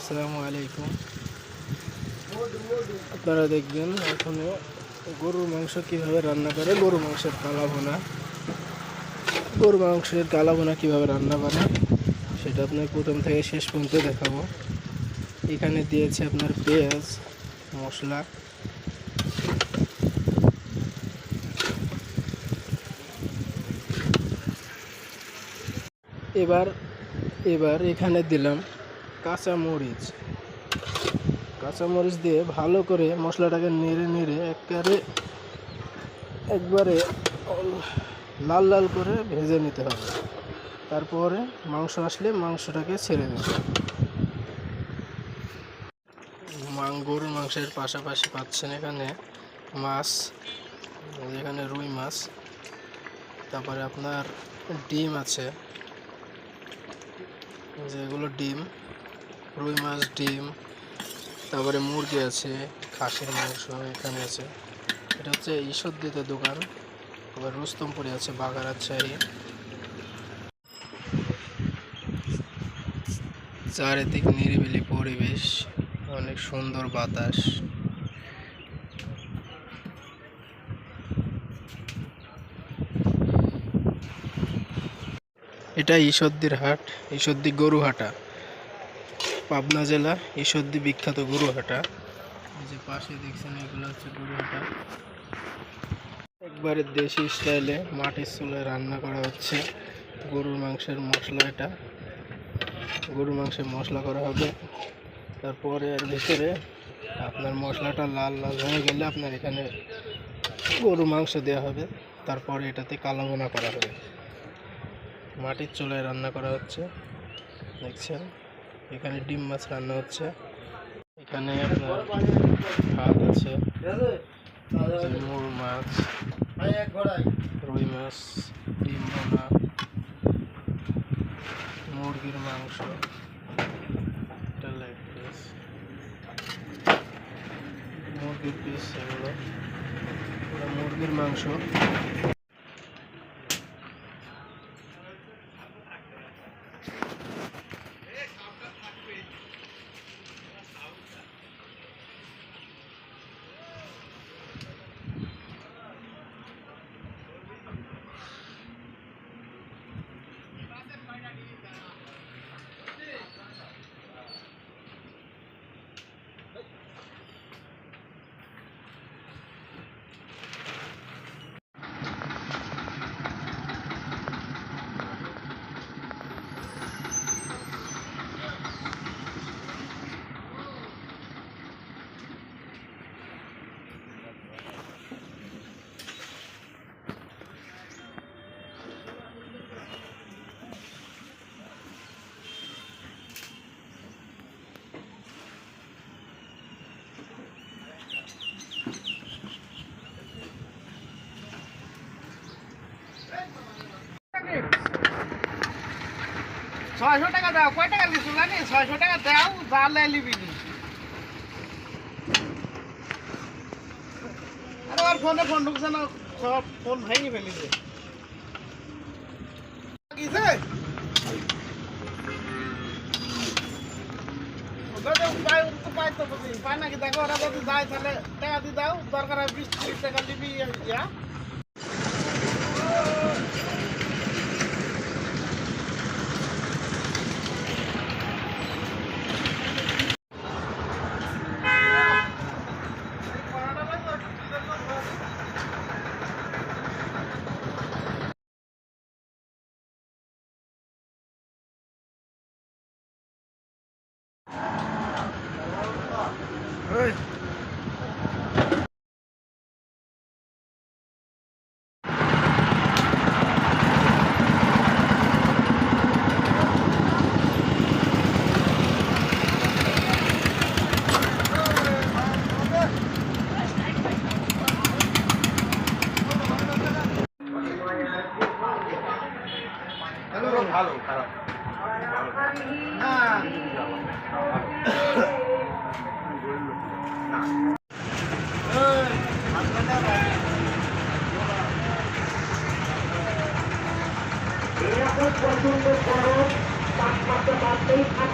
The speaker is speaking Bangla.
আসসালামু আলাইকুম। আপনারা দেখবেন এখানে গরুর মাংস কীভাবে রান্না করে গরু মাংসের কালা ভোনা গরু মাংসের কালা ভোনা কীভাবে রান্না করে সেটা আপনার প্রথম থেকে শেষ পর্যন্ত দেখাবো। এখানে দিয়েছে আপনার পেঁয়াজ, মশলা। এবার এবার এখানে দিলাম কাঁচা মরিচ কাঁচা মরিচ দিয়ে ভালো করে মশলাটাকে নেড়ে নেড়ে একবারে একবারে লাল লাল করে ভেজে নিতে হবে। তারপরে মাংস আসলে মাংসটাকে ছেড়ে দেবে। মাং- গরুর মাংসের পাশাপাশি পাচ্ছেন এখানে মাছ, এখানে রুই মাছ, তারপরে আপনার ডিম আছে। যেগুলো ডিম রুই মাছ, ডিম, তারপরে মুরগি আছে, খাসির মাংস এখানে আছে। এটা হচ্ছে ঈশ্বরদীতে দোকান, আবার রুস্তমপুরে আছে বাগারাচারি চারিদিক নিরিবিলি পরিবেশ, অনেক সুন্দর বাতাস। এটা ঈশ্বরদির হাট, ঈশ্বরদী গরুহাটা। পাবনা জেলা ঈশ্বরদী বিখ্যাত গরুহাটা। এই যে পাশে দেখছেন, এগুলো হচ্ছে গরুহাটা। একবারে দেশি স্টাইলে মাটির চুলায় রান্না করা হচ্ছে। গরুর মাংসের মশলা এটা। গরুর মাংসের মশলা করা হবে। তারপরে এর ভিতরে আপনার মশলাটা লাল লাল হয়ে গেলে আপনার এখানে গরু মাংস দেওয়া হবে। তারপরে এটাতে কালো বোনা করা হবে। মাটির চুলায় রান্না করা হচ্ছে। দেখছেন? এখানে ডিম মাছ রান্না হচ্ছে। এখানে আপনার ভাত আছে মোর মাছ, রুই মাছ, ডিম বোনা মুরগির মাংস পিস, মুরগির পিস এগুলো মুরগির মাংস। ছয়শো টাকা দাও, কয় টাকা লিখছো জানি? ছয়শো টাকা দাও, যা লাই লিবি আরে ওর ফোনে ফোন ঢুকছে না, সব ফোন ভেঙে ফেলিছে। কিসে উপায় তো বুঝি। পাই নাকি? দেখো, ওরা যদি যায় তাহলে টাকা দিয়ে দাও, দরকার হয় বিশ ত্রিশ টাকা দিবি ইয়া। ভালো খারাপ। পছন্দ করো তাপমাত্রা বাড়তেই থাকবে